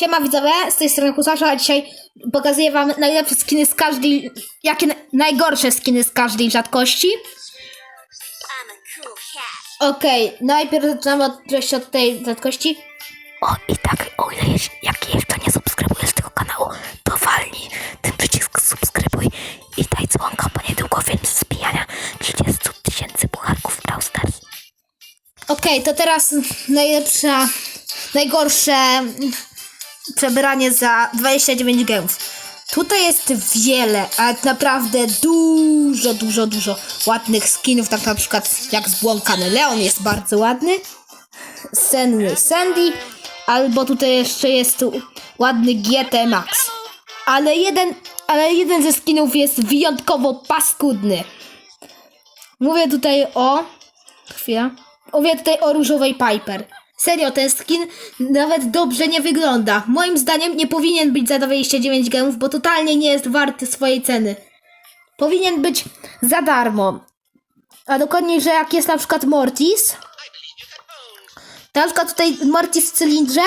Siema widzowie, z tej strony Kusasza, a dzisiaj pokazuję wam najlepsze skiny z każdej, jakie na- najgorsze skiny z każdej rzadkości. Okej, najpierw zaczynamy od, oczywiście od tej rzadkości. O i tak, o ile jeś- jak jeszcze nie subskrybujesz tego kanału, to walnij ten przycisk subskrybuj i daj dzwonka, bo niedługo film zbijania 30 tysięcy pucharków Brawl Stars. Okej, to teraz najlepsza, najgorsze przebranie za 29 gemów. Tutaj jest wiele, ale naprawdę dużo, dużo, dużo ładnych skinów, tak na przykład jak zbłąkany Leon jest bardzo ładny, senny Sandy, albo tutaj jeszcze jest ładny GT Max. Ale jeden, ale jeden ze skinów jest wyjątkowo paskudny. Mówię tutaj o... Chwila. Mówię tutaj o różowej Piper. Serio, ten skin nawet dobrze nie wygląda. Moim zdaniem nie powinien być za 29 gemów, bo totalnie nie jest warty swojej ceny. Powinien być za darmo. A dokładniej, że jak jest na przykład Mortis, to na przykład tutaj Mortis w cylindrze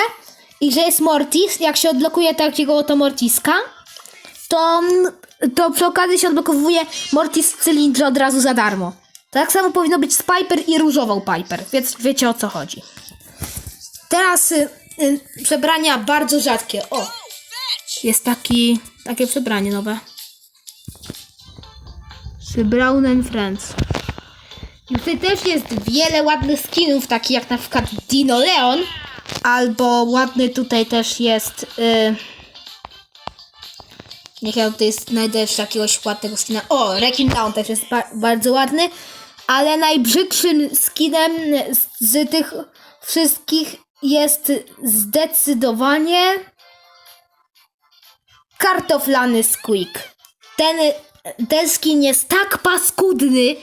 i że jest Mortis, jak się odblokuje takiego oto Mortiska, to, to przy okazji się odblokowuje Mortis w cylindrze od razu za darmo. Tak samo powinno być z Piper i różową Piper, więc wiecie o co chodzi. Teraz y, y, przebrania bardzo rzadkie. O! Jest taki, takie przebranie nowe. Z Brown and Friends. I tutaj też jest wiele ładnych skinów, takich jak na przykład Dino Leon. Albo ładny tutaj też jest. Y, Niech ja tutaj znajdę jeszcze jakiegoś ładnego skina. O, Rekin Down też jest ba- bardzo ładny. Ale najbrzydszym skinem z, z tych wszystkich jest zdecydowanie kartoflany Squeak. Ten, ten skin jest tak paskudny,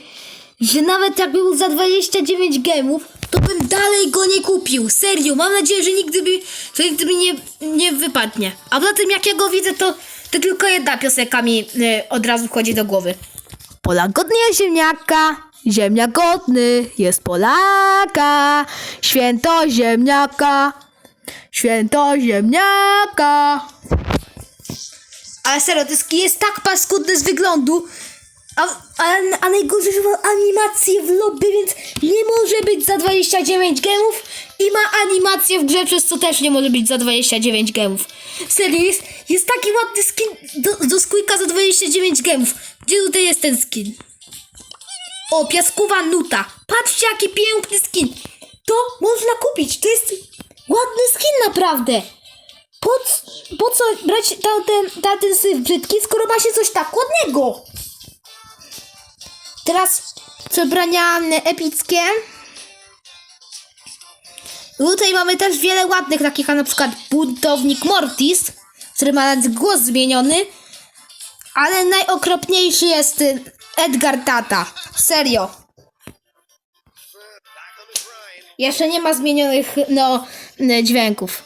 że nawet jak był za 29 gemów, to bym dalej go nie kupił. Serio, mam nadzieję, że nigdy, by, że nigdy mi nie, nie wypadnie. A poza tym, jak ja go widzę, to, to tylko jedna piosenka mi y, od razu wchodzi do głowy. Polak godny jest ziemniaka, ziemniak godny jest Polaka. Święto ziemniaka, święto ziemniaka. Ale serio, ten skin jest tak paskudny z wyglądu, a, a, a najgorzej, że ma animację w lobby, więc nie może być za 29 gemów i ma animację w grze, przez co też nie może być za 29 gemów. Serio, jest, jest taki ładny skin do, do Squeaka za 29 gemów. Gdzie tutaj jest ten skin? O, piaskowa nuta. Patrzcie, jaki piękny skin. To można kupić. To jest ładny skin naprawdę. Po, po co brać tamten, tamten syf brzydki, skoro ma się coś tak ładnego? Teraz mm, epickie. Tutaj mamy też wiele ładnych, takich na przykład buntownik Mortis, który ma nawet głos zmieniony. Ale najokropniejszy jest Edgar Tata. Serio. Jeszcze nie ma zmienionych no, dźwięków.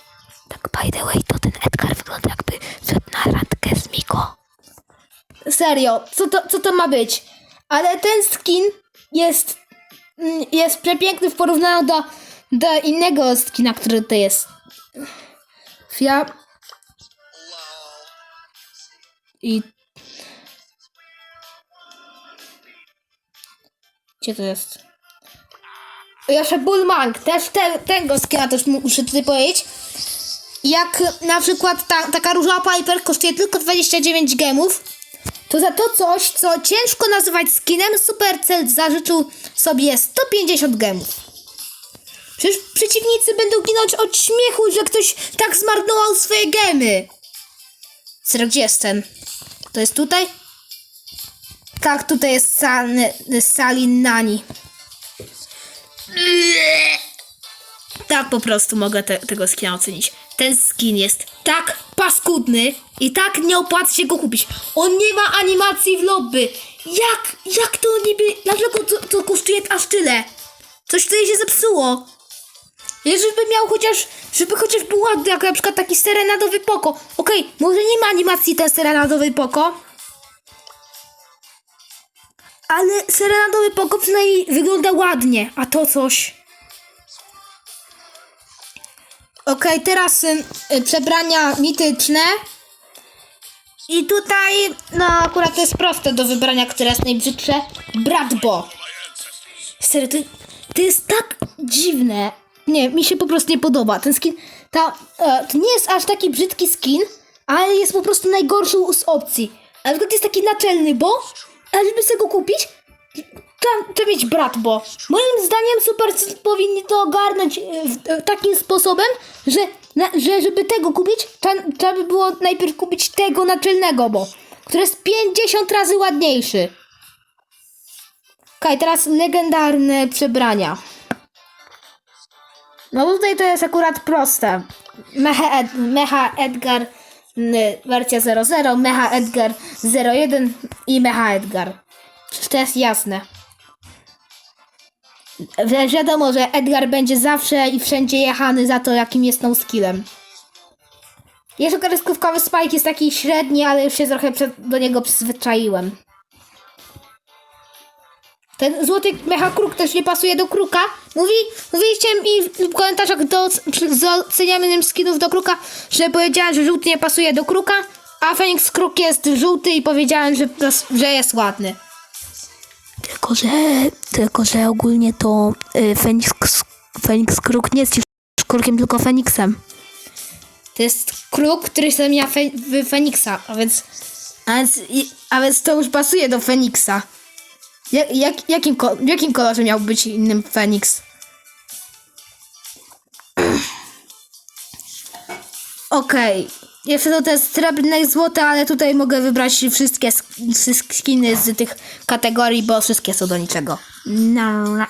Tak by the way, to ten Edgar wygląda jakby szedł na randkę z Miko. Serio, co to, co to ma być? Ale ten skin jest, mm, jest przepiękny w porównaniu do, do innego skina, który tutaj jest. Ja... I... Gdzie to jest? Jeszcze Bullmank, też te, tego skina też mu- muszę tutaj powiedzieć. Jak na przykład ta, taka różowa Piper kosztuje tylko 29 gemów, to za to coś, co ciężko nazywać skinem, Supercell zażyczył sobie 150 gemów. Przecież przeciwnicy będą ginąć od śmiechu, że ktoś tak zmarnował swoje gemy. Serio, gdzie jest ten? To jest tutaj? Tak, tutaj jest San, Salin Nani. Tak po prostu mogę te, tego skina ocenić. Ten skin jest tak paskudny i tak nie opłaca się go kupić. On nie ma animacji w lobby. Jak? Jak to niby? Dlaczego to, to kosztuje aż tyle? Coś tutaj się zepsuło. Jeżeli by miał chociaż, żeby chociaż był ładny, jak na przykład taki serenadowy poko. Okej, może nie ma animacji ten serenadowy poko. Ale serenadowy poko przynajmniej wygląda ładnie, a to coś. Okej, teraz y, y, przebrania mityczne. I tutaj, no akurat to jest proste do wybrania, które jest najbrzydsze. Bratbo. Serio, to, to jest tak dziwne. Nie, mi się po prostu nie podoba. Ten skin, ta, e, to nie jest aż taki brzydki skin, ale jest po prostu najgorszą z opcji. Na przykład jest taki naczelny, bo, a żeby sobie go kupić, trzeba, trzeba mieć brat, bo moim zdaniem super powinni to ogarnąć e, w- e, takim sposobem, że, na, że żeby tego kupić, trzeba, by było najpierw kupić tego naczelnego, bo który jest 50 razy ładniejszy. Okej, teraz legendarne przebrania. No tutaj to jest akurat proste. Mecha, Ed, Mecha Edgar wersja 00, Mecha Edgar 01 i Mecha Edgar. To jest jasne. Wi- wiadomo, że Edgar będzie zawsze i wszędzie jechany za to, jakim jest tą skillem. Jeszcze kreskówkowy Spike jest taki średni, ale już się trochę do niego przyzwyczaiłem. Ten złoty mecha kruk też nie pasuje do kruka. Mówi, mówiliście mi w komentarzach do z ocenianym skinów do kruka, że powiedziałem, że żółty nie pasuje do kruka, a Fenix Kruk jest żółty i powiedziałem, że, że jest ładny. Tylko, że, tylko, że ogólnie to y, Feniks, Feniks Kruk nie jest już krukiem, tylko Feniksem. To jest kruk, który się zamienia fe, w Feniksa, a więc, a więc, a więc to już pasuje do Feniksa. Jak, jak, jakim, ko- jakim kolorze miał być innym Feniks? Okej. Jeszcze to te srebrne i złote, ale tutaj mogę wybrać wszystkie wszystkie skiny z tych kategorii, bo wszystkie są do niczego. No, no.